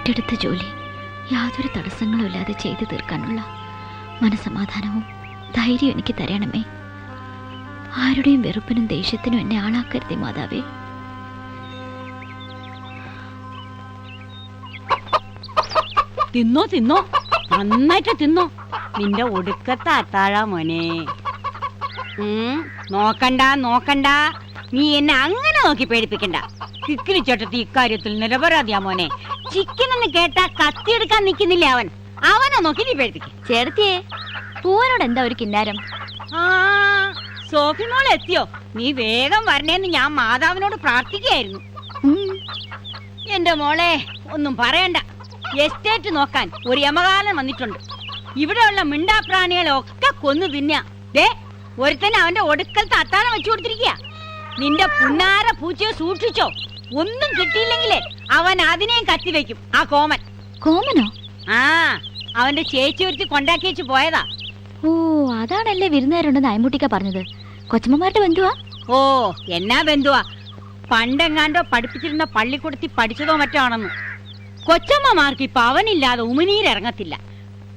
ഏറ്റെടുത്ത ജോലി. യാതൊരു തടസ്സങ്ങളും ഇല്ലാതെ ചെയ്തു തീർക്കാനുള്ള മനസമാധാനവും ധൈര്യം എനിക്ക് തരണമേ. ആരുടെയും വെറുപ്പിനും ദേഷ്യത്തിനും എന്നെ ആളാക്കരുതേ മാതാവേ. തിന്നോ തിന്നോ. നന്നായിട്ട് തിന്നോ. നിന്റെ ഒടുക്കത്തെ അത്താഴ മോനെ. നോക്കണ്ട നോക്കണ്ട. നീ എന്നെ അങ്ങനെ നോക്കി പേടിപ്പിക്കണ്ട. കിക്കിരി ചേട്ടത്തി ഇക്കാര്യത്തിൽ നിരപരാധിയാ മോനെ. ചിക്കൻ എന്ന് കേട്ടാ കത്തിയെടുക്കാൻ നിൽക്കുന്നില്ല അവൻ? അവനെ നോക്കി നീ പേടിപ്പിക്ക. ചേർത്തിയേ പൂവനോട് എന്താ ഒരു കിന്നാരം? ആ സോഫി മോൾ എത്തിയോ? നീ വേഗം വരണേന്ന് ഞാൻ മാതാവിനോട് പ്രാർത്ഥിക്കുകയായിരുന്നു. എന്റെ മോളെ ഒന്നും പറയണ്ട. എസ്റ്റേറ്റ് നോക്കാൻ ഒരു യമകാലം വന്നിട്ടുണ്ട്. ഇവിടെയുള്ള മിണ്ടാപ്രാണികളെ ഒക്കെ കൊന്നു തിന്ന. ദേ ഒരുത്തൻ അവന്റെ ഒടുക്കലത്തെ അത്താഴം വെച്ചു കൊടുത്തിരിക്കുക നിന്റെ പുന്നാര പൂച്ചയെ സൂക്ഷിച്ചോ? ഒന്നും കിട്ടിയില്ലെങ്കിലേ അവൻ അതിനെയും കത്തിവെക്കും ആ കോമൻ. കോമനോ? ആ അവന്റെ ചേച്ചി ഒരുത്തി കൊണ്ടാക്കി വെച്ച് പോയതാ. ഓ അതാണല്ലേ വിരുന്നുകാരുണ്ടെന്ന് അയമ്പൂട്ടിക്ക പറഞ്ഞത്. കൊച്ചമ്മമാരുടെ ബന്ധുവാ? ഓ എന്നാ ബന്ധുവാ? പണ്ടെങ്ങാണ്ടോ പഠിപ്പിച്ചിരുന്ന പള്ളിക്കൂടത്തി പഠിച്ചതോ മറ്റോ ആണെന്ന്. കൊച്ചമ്മമാർക്ക് ഇപ്പൊ അവനില്ലാതെ ഉമിനീരിറങ്ങത്തില്ല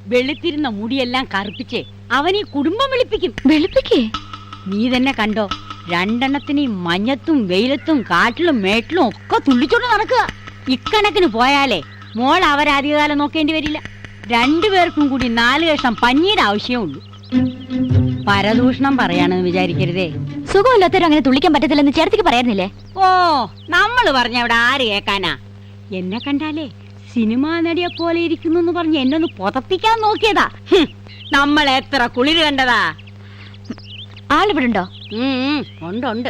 വെളുത്തിരുന്ന മുടിയെല്ലാം കറുപ്പിച്ചേ അവൻ ഈ കുടുംബം വിളിപ്പിക്കും. വെളുപ്പിക്കേ? നീ തന്നെ കണ്ടോ? രണ്ടെണ്ണത്തിന് ഈ മഞ്ഞത്തും വെയിലത്തും കാട്ടിലും മേട്ടിലും ഒക്കെ തുള്ളിച്ചോണ്ട് നടക്കുക. ഇക്കണക്കിന് പോയാലേ മോൾ അവരാധികാലം നോക്കേണ്ടി വരില്ല. രണ്ടുപേർക്കും കൂടി നാല് കഷ്ണം പഞ്ഞിയുടെ ആവശ്യമുള്ളൂ. പരദൂഷണം പറയാണെന്ന് വിചാരിക്കരുതേ. സുഖമില്ലാത്തവരും അങ്ങനെ തുള്ളിക്കാൻ പറ്റത്തില്ലെന്ന് ചേർത്തിക്ക് പറയാനില്ലേ ഓ നമ്മൾ പറഞ്ഞ അവിടെ ആര് കേക്കാനാ എന്നെ കണ്ടാലേ സിനിമാ നടിയെ പോലെ ഇരിക്കുന്നു എന്ന് പറഞ്ഞ് എന്നെ ഒന്ന് പുതപ്പിക്കാൻ നോക്കിയതാ. നമ്മൾ എത്ര കുളിര് കണ്ടതാ? ആളിവിടുണ്ടോ ഉണ്ട് ഉണ്ട്.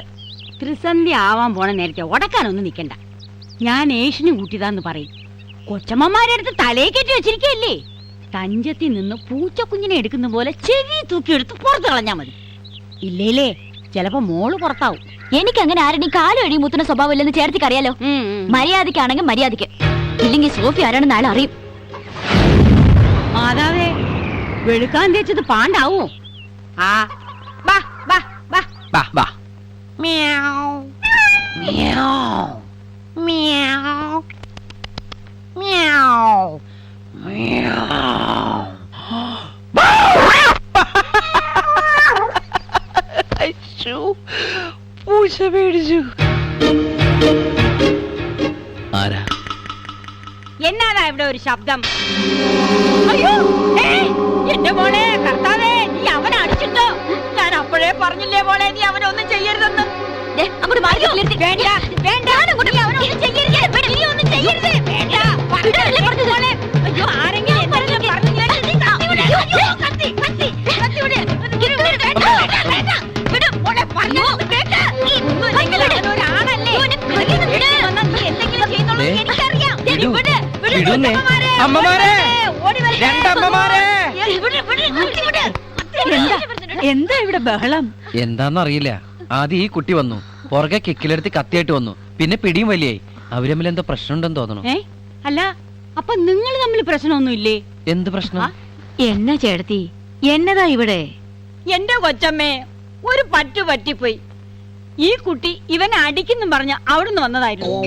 ത്രിസന്ധി ആവാൻ പോണ നേരത്തെ ഉടക്കാനൊന്നും നിക്കണ്ട. ഞാൻ ഏഷ്യന് കൂട്ടിയതാന്ന് പറയും. കൊച്ചമ്മമാരെ അടുത്ത് തലയെ കെട്ടി വെച്ചിരിക്കല്ലേ തഞ്ചത്തിൽ നിന്ന് പൂച്ചക്കുഞ്ഞിനെ എടുക്കുന്ന പോലെ ചെവി തൂക്കിയെടുത്ത് പുറത്ത് കളഞ്ഞാ മതി. ഇല്ലേലേ ചിലപ്പോ മോൾ പുറത്താവും. എനിക്ക് അങ്ങനെ ആരണി കാലം എഴുതി മുത്തുന്ന സ്വഭാവം ഇല്ലെന്ന് ചേർത്തിക്ക് അറിയാലോ. മര്യാദക്കാണെങ്കിൽ മര്യാദയ്ക്ക് ഇല്ലെങ്കിൽ സോഫി ആരാണെന്ന് ആൾ അറിയും. മാതാവേ വെളുക്കാൻ തേച്ചത് പാണ്ടാവോ? ആ ബാ ബാ ബാ ബാ ബാ മ്യാവ്. മ്യാവ്. മ്യാവ് Meow. അയ്യോ, പൂച്ച പേടിച്ചു ആരാ എന്നാടാ ഇവിടെ ഒരു ശബ്ദം അയ്യോ ഏ, എന്റെ മോളെ കർത്താവേ നീ അവനെ അടിച്ചിട്ടോ ഞാൻ അപ്പോഴേ പറഞ്ഞില്ലേ മോളെ നീ അവനൊന്നും ചെയ്യരുതെന്ന് അമ്മമാരെ. രണ്ടമ്മമാരെ. എന്താ? ഇവിടെ. ബഹളം എന്താന്നറിയില്ല. ആദ്യം ഈ കുട്ടി വന്നു. പുറകെ കിക്കിലെടുത്ത് കത്തിയായിട്ട് വന്നു. പിന്നെ പിടിയും വലിയായി. അവർ തമ്മിൽ എന്തോ പ്രശ്നമുണ്ടെന്ന് തോന്നണു. ഏ? അല്ല അപ്പൊ നിങ്ങൾ തമ്മിൽ പ്രശ്നമൊന്നുമില്ലേ? എന്ത് പ്രശ്നം? എന്നാ ചേട്ടത്തി? എന്നതാ ഇവിടെ? എന്റെ കൊച്ചമ്മേ ഒരു പറ്റു പറ്റിപ്പോയി. ഈ കുട്ടി ഇവനെ അടിക്കുന്നു പറഞ്ഞ അവിടുന്ന് വന്നതായിരുന്നു.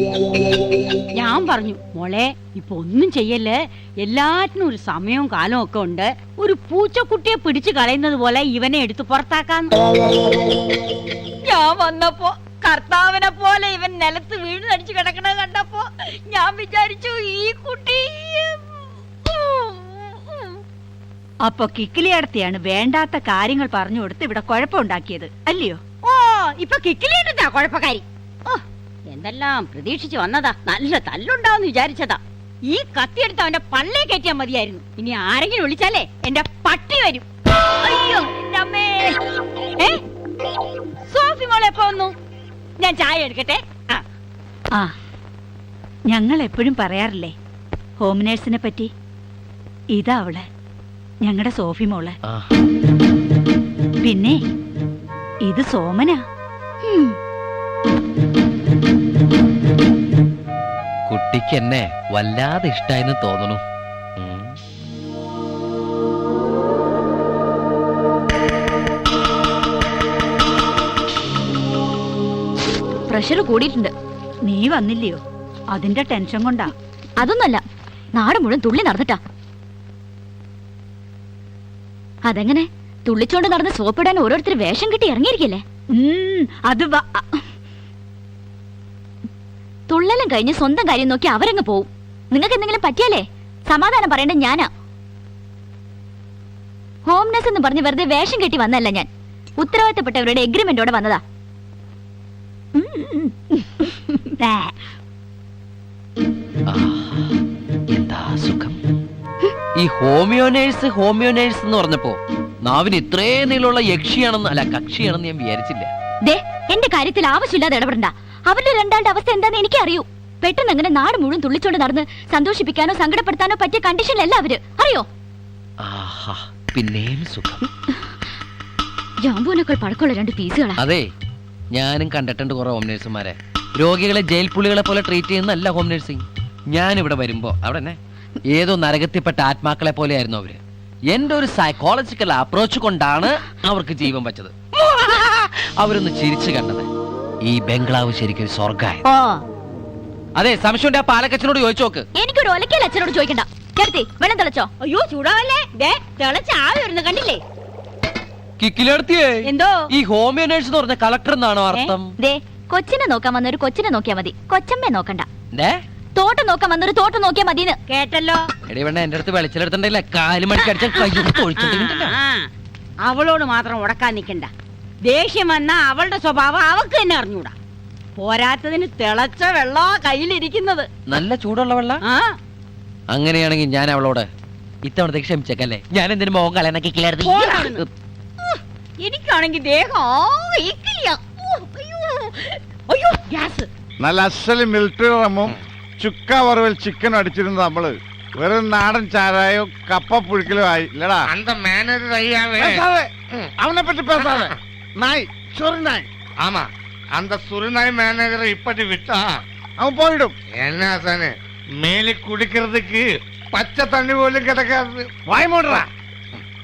ഞാൻ പറഞ്ഞു മോളെ ഇപ്പൊ ഒന്നും ചെയ്യല്ലേ? എല്ലാറ്റിനും ഒരു സമയവും കാലവും ഒക്കെ ഉണ്ട്. ഒരു പൂച്ചക്കുട്ടിയെ പിടിച്ചു കളയുന്നത് പോലെ ഇവനെ എടുത്ത് പുറത്താക്കാന്ന്. ഞാൻ വന്നപ്പോ കർത്താവിനെ പോലെ ഇവൻ നിലത്ത് വീണടിച്ച് കിടക്കണത് കണ്ടപ്പോ ഞാൻ വിചാരിച്ചു ഈ കുട്ടി അപ്പൊ കിക്കിലിയടത്തിയാണ് വേണ്ടാത്ത കാര്യങ്ങൾ പറഞ്ഞു കൊടുത്ത് ഇവിടെ കുഴപ്പമുണ്ടാക്കിയത് അല്ലയോ? ഇപ്പൊ കിക്കിലിട്ടാ കുഴപ്പക്കാരി. ഓ എന്തെല്ലാം പ്രതീക്ഷിച്ചു വന്നതാ. നല്ല തല്ലുണ്ടാവെന്ന് വിചാരിച്ചതാ. ഈ കത്തിയെടുത്ത് അവന്റെ പള്ളേ കയറ്റിയാ മതിയായിരുന്നു. ഇനി ആരെങ്കിലും വിളിച്ചാലേ എന്റെ പട്ടി വരും. അയ്യോ ഏ? സോഫി മോളെ എപ്പോ വന്നു? ഞാൻ ചായ എടുക്കട്ടെ? ആ. ആ ഞങ്ങൾ എപ്പോഴും പറയാറില്ലേ ഹോം നേഴ്സിനെ പറ്റി? ഇതാ അവൾ ഞങ്ങളുടെ സോഫി മോൾ. ആ. പിന്നെ ഇത് സോമനാ. കുട്ടിക്ക് എന്നെ വല്ലാതെ ഇഷ്ടായെന്ന് തോന്നണു. പ്രഷർ കൂടിയിട്ടുണ്ട്. നീ വന്നില്ലയോ? അതിന്റെ ടെൻഷൻ കൊണ്ടാ. അതൊന്നല്ല. നാട് മുഴുവൻ തുള്ളി നടന്നിട്ടാ. അതെങ്ങനെ? തുള്ളിച്ചോണ്ട് നടന്ന് സോപ്പിടാൻ ഓരോരുത്തർ വേഷം കിട്ടി ഇറങ്ങിയിരിക്കല്ലേ? അത് തുള്ളലും കഴിഞ്ഞ് സ്വന്തം കാര്യം നോക്കി അവരങ്ങ് പോവും. നിങ്ങൾക്ക് എന്തെങ്കിലും പറ്റിയാലേ? സമാധാനം പറയേണ്ടത് ഞാനാ. ഹോംനെസ് എന്ന് പറഞ്ഞ് വെറുതെ വേഷം കെട്ടി വന്നല്ല ഞാൻ. ഉത്തരവാദിത്തപ്പെട്ടവരുടെ എഗ്രിമെന്റോടെ വന്നതാ. ഈ ഹോമിയോ നേഴ്സ് ഹോമിയോ നേഴ്സ് എന്ന് പറഞ്ഞപ്പോ നാവിന് ഇത്രേ നീളമുള്ള യക്ഷിയാണെന്ന് അല്ല കക്ഷിയാണെന്ന് ഞാൻ വിചാരിച്ചില്ല. ദേ എന്റെ കാര്യത്തിൽ ആവശ്യമില്ലാതെ ഇടപെടണ്ട. അവരുടെ രണ്ടാളുടെ അവസ്ഥ എന്താണെന്ന് എനിക്ക് അറിയൂ പെട്ടെന്ന് അങ്ങനെ നാട് മുഴുവൻ തുള്ളിച്ചോണ്ട് നടന്ന് സന്തോഷിപ്പിക്കാനോ സങ്കടപ്പെടുത്താനോ പറ്റിയ കണ്ടീഷനിലല്ല അവർ. അറിയോ? പിന്നെയും സുഖം. പഴക്കമുള്ള രണ്ട് പീസുകളാ. അതെ ഞാനും കണ്ടിട്ടുണ്ട് കുറെ ഹോം നേഴ്സുമാരെ രോഗികളെ ജയിൽ പുള്ളികളെ പോലെ ട്രീറ്റ് ചെയ്യുന്നല്ല ഹോം നേഴ്സിംഗ് ഞാൻ ഇവിടെ വരുമ്പോ അവിടെ ഏതോ നരകത്തിൽപ്പെട്ട ആത്മാക്കളെ പോലെയായിരുന്നു അവർ. എന്റെ ഒരു സൈക്കോളജിക്കൽ അപ്രോച്ച് കൊണ്ടാണ് അവർക്ക് ജീവൻ വെച്ചത്. അവരൊന്ന് ചിരിച്ചു കണ്ടത്. ഈ ബംഗ്ലാവ് ശരിക്കും സ്വർഗായ ഓ അതെ സംശയം ആ പാലക്കച്ചനോട് ചോദിച്ചു നോക്ക്. എനിക്കൊരു ഒലക്കൽ അച്ഛനോട് ചോദിക്കണ്ട. ചേർത്തി വെള്ളം തിളച്ചോ? അയ്യോ ചൂടാവല്ലേ? ദേ തിളച്ച ആവി വരുന്നു കണ്ടില്ലേ? കിക്കിലെടുത്തിയേ. എന്തോ? ഈ ഹോമിയോ നേഴ്സ് എന്ന് പറഞ്ഞ കളക്ടർ എന്നാണോ അർത്ഥം? ദേ കൊച്ചിനെ നോക്കാൻ വന്ന ഒരു കൊച്ചിനെ നോക്കിയാ മതി. കൊച്ചമ്മയെ നോക്കണ്ട. ദേ, തോട്ടം നോക്കാൻ വന്നൊരു തോട്ടം നോക്കിയാ മതിന്ന് കേട്ടല്ലോ. എടി വേണ്ട എന്റെ അടുത്ത് വെളിച്ചെടുത്തിട്ടില്ല കാൽ മണിക്ക് അടിച്ച ആ, അവളോട് മാത്രം ഉടക്കാൻ നിക്കണ്ട. ദേഷ്യം വന്ന അവളുടെ സ്വഭാവം അവക്ക് തന്നെ അറിഞ്ഞൂടാ. പോരാത്തതിന് തിളച്ച വെള്ള കയ്യിലിരിക്കുന്നത്. നല്ല ചൂടുള്ള വെള്ള? ആ. അങ്ങനെയാണെങ്കിൽ ഞാൻ അവളോട് ഇത്തവണത്തേക്ക് ക്ഷമിച്ചേക്കല്ലേ? ഞാൻ എന്തിനു മോഹം അവിടുന്ന്. എനിക്കാണെങ്കിൽ ദേഹം ഓ, അയ്യോ. അയ്യോ ഗ്യാസ്. നല്ല അസലും മിലിറ്ററി റമ്മും ചുക്ക വറവൽ ചിക്കൻ അടിച്ചിരുന്നത് നമ്മള് വെറും നാടൻ ചാരായോ കപ്പ പുഴുക്കലും ആയി ഇല്ലടാ அந்த மேனர் ஐயாவே பேசாதே அவனை பற்றி பேசாத நாய் சொரி நாய் ஆமா அந்த சுருநாய் மேனேஜரை இப்படி விட்டா அவன் போயிடும் என்ன சானு மேலி குடிக்கிறதுக்கு பச்சை தண்ணி போலும் கிடக்காது വായ് മൂടറ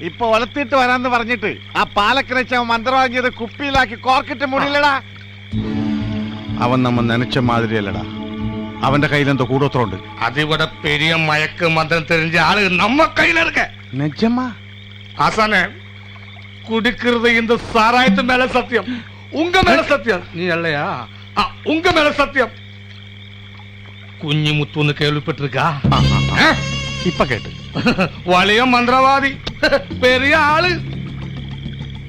ഇപ്പൊ വളർത്തിയിട്ട് വരാന്ന് പറഞ്ഞിട്ട് ആ പാലക്കരച്ച അവൻ മന്ത്രം വാങ്ങിയത് കുപ്പിയിലാക്കി കോർക്കിട്ട് മുടിയില്ലടാ അവൻ നമ്മ നനച്ച മാതിരിയല്ലടാ അവന്റെ കയ്യിലെന്തോ കൂടോത്രമുണ്ട് அதை விட பெரிய மயக்க மந்திரம் தெரிஞ்ச ஆளு நம்ம கையில இருக்க നിജമാ ஆசானே குடிக்கிறது இந்த சாராயத்து மேல சத்தியம் உங்க மேல சத்தியம் நீ இல்லையா ஆ, உங்க மேல சத்தியம் കുഞ്ഞു മുത്തുന്ന് കേൾവിപ്പെട്ടിരിക്കാ ആ, ആ, ആ. ഏ? ഇപ്പൊ കേട്ട് വലിയ മന്ത്രവാദി പെരിയ ആള്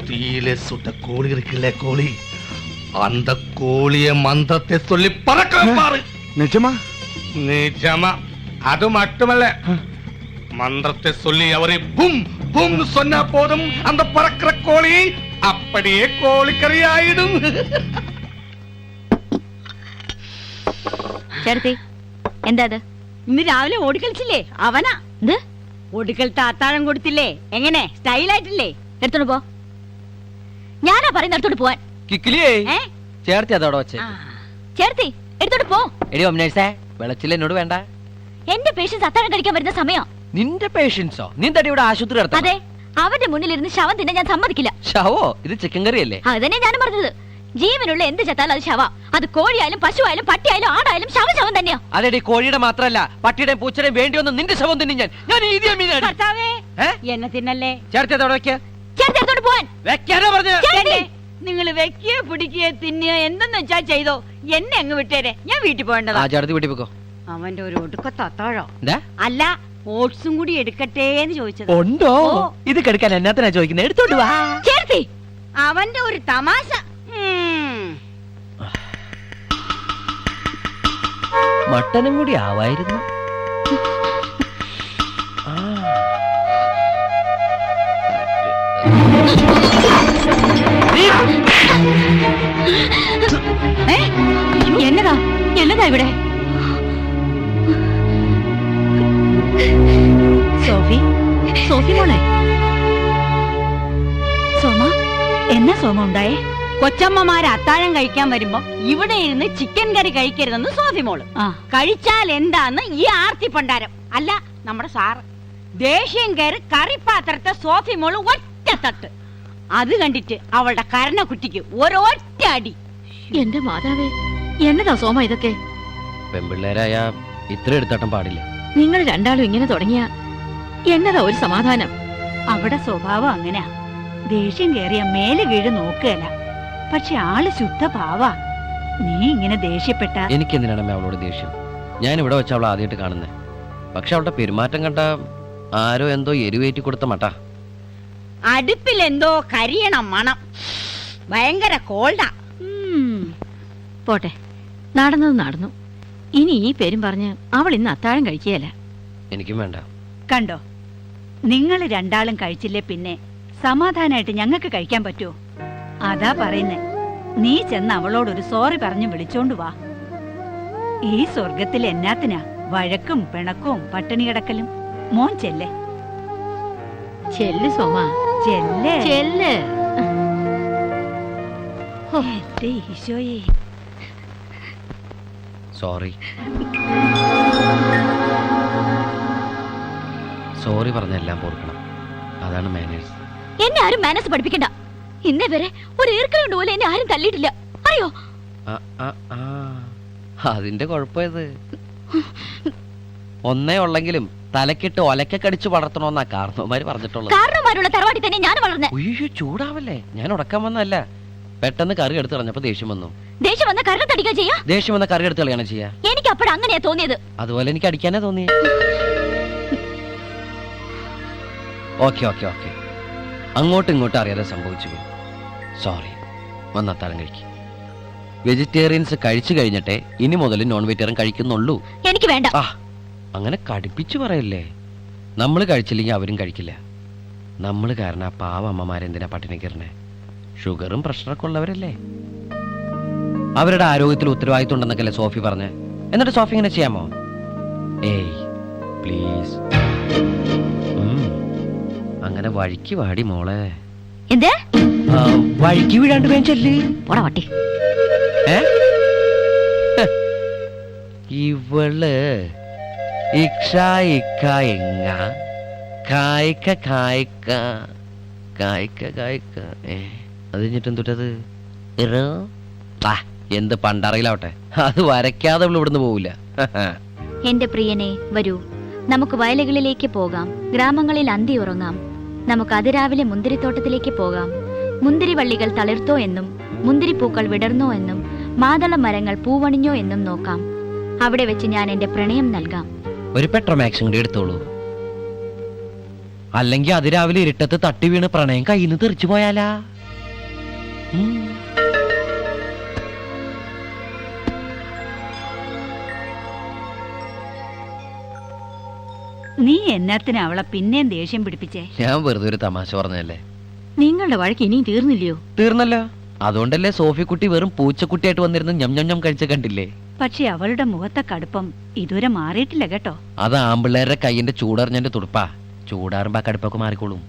തീയിലെ സുട്ട കോഴി ഇരിക്കില്ലേ കോഴി அந்த கோழிய மந்திரத்தை சொல்லி பறக்க வைப்பாரு നിജമാ நிஜமா அது மட்டுமல்ல மந்திரத்தை சொல்லி அவரை பும் பும் சொன்னா போதும் அந்த பறக்கிற கோழி அப்படியே கோழிக்கறி ஆயிடும் ചേർത്തി എന്താ അത് ഇന്ന് രാവിലെ ഓടിക്കളിച്ചില്ലേ അവനാ ഇത് ഒടുക്കലത്തെ അത്താഴം കൊടുത്തില്ലേ എങ്ങനെ സ്റ്റൈലായിട്ടില്ലേ എടുത്തോണ്ട് പോ ഞാനാ പറയുന്ന എടുത്തോണ്ട് പോവാൻ കിക്കിലിയേ ഏ ചേർത്തി അതോടെ വെച്ച് ആ. ചേർത്തി എടുത്തോണ്ട് പോ. എടി ഹോം നേഴ്സേ വെളച്ചിൽ എന്നോട് വേണ്ട. എന്റെ പേഷ്യൻസ് അത്താഴം കഴിക്കാൻ വരുന്ന സമയം. നിന്റെ പേഷ്യൻസോ നീ തടി ഇവിടെ ആശുപത്രി നടത്താം അതെ അവന്റെ മുന്നിൽ ഇരുന്ന് ശവം തിന്നെ ഞാൻ സമ്മതിക്കില്ല. ശവോ? ഇത് ചിക്കൻ കറി അല്ലേ? അത് തന്നെ ഞാനും പറഞ്ഞത്. ജീവനുള്ള എന്ത് ചത്താലും അത് ശവ. അത് കോഴിയായാലും പശുവായാലും പട്ടിയായാലും ആടായാലും ശവ ശവം തന്നെയാ. അതെടി കോഴിയുടെ മാത്രല്ല പട്ടിയുടെയും പൂച്ചയുടെയും വേണ്ടി വന്ന് നിന്റെ ശവം തിന്നു ഞാൻ. ഞാൻ ഈദി അമീനാണ് ഭർത്താവേ ഏ? എന്നെ തിന്നല്ലേ? ചേർത്തി അതോടെ വെക്ക. ചേർത്തി എടുത്തോണ്ട് പോവാൻ. വെക്കാനാ പറഞ്ഞ ചേർത്തി നിങ്ങൾ വെക്കുകയോ പിടിക്കുകയോ തിന്നുകയോ എന്തെന്ന് വെച്ചാ ചെയ്തോ? എന്നെ അങ്ങ് വിട്ടേരെ. ഞാൻ വീട്ടിൽ പോകേണ്ടതാ. വീട്ടിൽ പോക്കോ. അവന്റെ ഒരു ഒടുക്കത്തെ അത്താഴോ എന്താ അല്ല ഓട്സും കൂടി എടുക്കട്ടെ എന്ന് ചോദിച്ചത്. ഉണ്ടോ? ഓ. ഇത് കെടുക്കാൻ എന്നാത്തിനാ ചോദിക്കുന്നത് എടുത്തോണ്ട് വാ. ചേർത്തി അവന്റെ ഒരു തമാശ. ഉം. മട്ടനും കൂടി ആവായിരുന്നു. ആ. എന്നതാ? എന്നതാ ഇവിടെ? സോഫി? സോഫി മോളെ? സോമ എന്നാ സോമ ഉണ്ടായേ? കൊച്ചമ്മമാര് അത്താഴം കഴിക്കാൻ വരുമ്പോ ഇവിടെ ഇരുന്ന് ചിക്കൻ കറി കഴിക്കരുതെന്ന് സോഫി ആ. കഴിച്ചാൽ എന്താന്ന് ഈ ആർത്തി പണ്ടാരം. അല്ല നമ്മുടെ സാറ്. ദേഷ്യം കയറി കറിപ്പാത്രത്തെ സോഫി മോൾ ഒറ്റ തട്ട് അത് കണ്ടിട്ട് അവളുടെ കരണ കുട്ടിക്ക് ഒരൊറ്റ അടി. എന്റെ മാതാവേ എന്നതാ സോമ ഇതൊക്കെ? പെൺപിള്ളേരായ ഇത്ര എടുത്തട്ടം പാടില്ല. നിങ്ങൾ രണ്ടാളും ഇങ്ങനെ തുടങ്ങിയ എന്നതാ ഒരു സമാധാനം? അവിടെ സ്വഭാവം അങ്ങനെയാ ദേഷ്യം കേറിയ മേലെ വീട് നോക്കുകയല്ല പക്ഷെ ആൾ ശുദ്ധ പാവാ. നീ ഇങ്ങനെ ദേഷ്യപ്പെട്ട എനിക്ക് എന്തിനാണ് അവളോട് ദേഷ്യം? ഞാൻ ഇവിടെ വെച്ച അവൾ ആദ്യമായിട്ട് കാണുന്നത് പക്ഷെ അവളുടെ പെരുമാറ്റം കണ്ട ആരോ എന്തോ എരിവേറ്റി കൊടുത്ത മട്ടാ. അടുപ്പിൽ എന്തോ കരിയണം മണം. ഭയങ്കര കോൾഡാ. പോട്ടെ. നടന്നത് നടന്നു. ഇനി ഈ പേരും പറഞ്ഞ് അവൾ ഇന്ന് അത്താഴം കഴിക്കുകയല്ല? എനിക്കും വേണ്ട. കണ്ടോ? നിങ്ങൾ രണ്ടാളും കഴിച്ചില്ലേ പിന്നെ സമാധാനമായിട്ട് ഞങ്ങൾക്ക് കഴിക്കാൻ പറ്റുമോ? അതാ പറയുന്നേ. നീ ചെന്ന് അവളോടൊരു സോറി പറഞ്ഞു വിളിച്ചോണ്ട് വാ. ഈ സ്വർഗത്തിൽ എന്നാത്തിനാ? വഴക്കും പിണക്കവും പട്ടിണി കിടക്കലും. മോൻ ചെല്ലേ? ചെല്ല് സോമ. ചെല്ലേ? ചെല്ലേ. ഈശോയേ ഈശോയെ. സോറി. സോറി പറഞ്ഞെല്ലാം പൊറുക്കണം. അതാണ് മാനേഴ്സ് എന്നെ ആരും മാനേഴ്സ് പഠിപ്പിക്കണ്ട. ഇന്നേ വരെ ഒരു ഈർക്കലുണ്ട് പോലെ എന്നെ ആരും തല്ലിയിട്ടില്ല. അറിയോ. അതിന്റെ കുഴപ്പത് ഒന്നേ ഉള്ളെങ്കിലും തലക്കിട്ട് ഒലക്കടിച്ചു വളർത്തണമെന്നാ കാരണവന്മാര് പറഞ്ഞിട്ടുള്ളത്. കാരണവന്മാരുള്ള തറവാട്ടി തന്നെ ഞാൻ വളർന്നേ. ഉയ്യോ ചൂടാവല്ലേ? ഞാൻ ഉടക്കാൻ വന്നല്ല പെട്ടെന്ന് കറി എടുത്ത് കളഞ്ഞപ്പോ ദേഷ്യം വന്നു. ദേഷ്യം വന്ന കരണത്തടിക്കുക ചെയ്യാ? ദേഷ്യം വന്ന കറി എടുത്ത് കളയാണ് ചെയ്യാ. എനിക്ക് അപ്പോഴ അങ്ങനെയാ തോന്നിയത്. അതുപോലെ എനിക്ക് അടിക്കാനേ തോന്നി ഓക്കെ ഓക്കെ ഓക്കെ. അങ്ങോട്ടും ഇങ്ങോട്ടും അറിയാതെ സംഭവിച്ചു പോയി. സോറി വന്നത്താഴം കഴിക്കും. വെജിറ്റേറിയൻസ് കഴിച്ചു കഴിഞ്ഞിട്ടേ ഇനി മുതൽ നോൺ വെജിറ്റേറിയൻ കഴിക്കുന്നുള്ളൂ. എനിക്ക് വേണ്ട. ആ അങ്ങനെ കടുപ്പിച്ചു പറയല്ലേ? നമ്മൾ കഴിച്ചില്ലെങ്കിൽ അവരും കഴിക്കില്ല. നമ്മൾ കാരണം ആ പാവ അമ്മമാരെന്തിനാ പട്ടിണി കയറണേ ഷുഗറും പ്രഷറൊക്കെ ഉള്ളവരല്ലേ? അവരുടെ ആരോഗ്യത്തിൽ ഉത്തരവാദിത്വം ഉണ്ടെന്നൊക്കെ സോഫി പറഞ്ഞേ? എന്നിട്ട് സോഫി ഇങ്ങനെ ചെയ്യാമോ? ഏയ് പ്ലീസ് അങ്ങനെ വഴിക്ക് വാടി മോളെ. എന്ത്? വഴിക്ക് വീഴാണ്ട് വേണ്ടി പോടാ വട്ടി. ഏ? ഇവൾ ഇക്ഷ ഇക്ക എങ്ങ കായ്ക്ക കായ്ക്ക. കായ്ക്ക കായ്ക്ക. ഏ അത് കഴിഞ്ഞിട്ട് എന്തുട്ടത് ഇറോ എന്ത് പണ്ടറയിലാവട്ടെ? അത് വരയ്ക്കാതെ അവൾ ഇവിടുന്ന് പോവില്ല. എന്റെ പ്രിയനെ വരൂ. നമുക്ക് വയലുകളിലേക്ക് പോകാം. ഗ്രാമങ്ങളിൽ അന്തി ഉറങ്ങാം. നമുക്ക് അതിരാവിലെ മുന്തിരിത്തോട്ടത്തിലേക്ക് പോകാം. മുന്തിരിവള്ളികൾ തളിർത്തോ എന്നും മുന്തിരിപ്പൂക്കൾ വിടർന്നോ എന്നും മാതള മരങ്ങൾ പൂവണിഞ്ഞോ എന്നും നോക്കാം. അവിടെ വെച്ച് ഞാൻ എന്റെ പ്രണയം നൽകാം. ഒരു പെട്രോമാക്സും കൂടി എടുത്തോളൂ. അല്ലെങ്കിൽ അതിരാവിലെ ഇരുട്ടത്ത് തട്ടി വീണ് പ്രണയം കയ്യിൽ നിന്ന് തെറിച്ചു പോയാലാ? നീ എന്നാത്തിന് അവളെ പിന്നെയും ദേഷ്യം പിടിപ്പിച്ചേ? ഞാൻ വെറുതെ ഒരു തമാശ പറഞ്ഞല്ലേ നിങ്ങളുടെ വഴക്ക് ഇനിയും തീർന്നില്ലയോ? തീർന്നല്ലോ. അതുകൊണ്ടല്ലേ സോഫിക്കുട്ടി വെറും പൂച്ചക്കുട്ടിയായിട്ട് വന്നിരുന്ന് ഞം ഞം ഞം കഴിച്ച കണ്ടില്ലേ? പക്ഷെ അവളുടെ മുഖത്തെ കടുപ്പം ഇതുവരെ മാറിയിട്ടില്ല കേട്ടോ. അത് ആമ്പിള്ളേരുടെ കൈയിന്റെ ചൂടറിഞ്ഞ തുടുപ്പാ. ചൂടാറുമ്പോ ആ കടുപ്പൊക്കെ മാറിക്കോളും.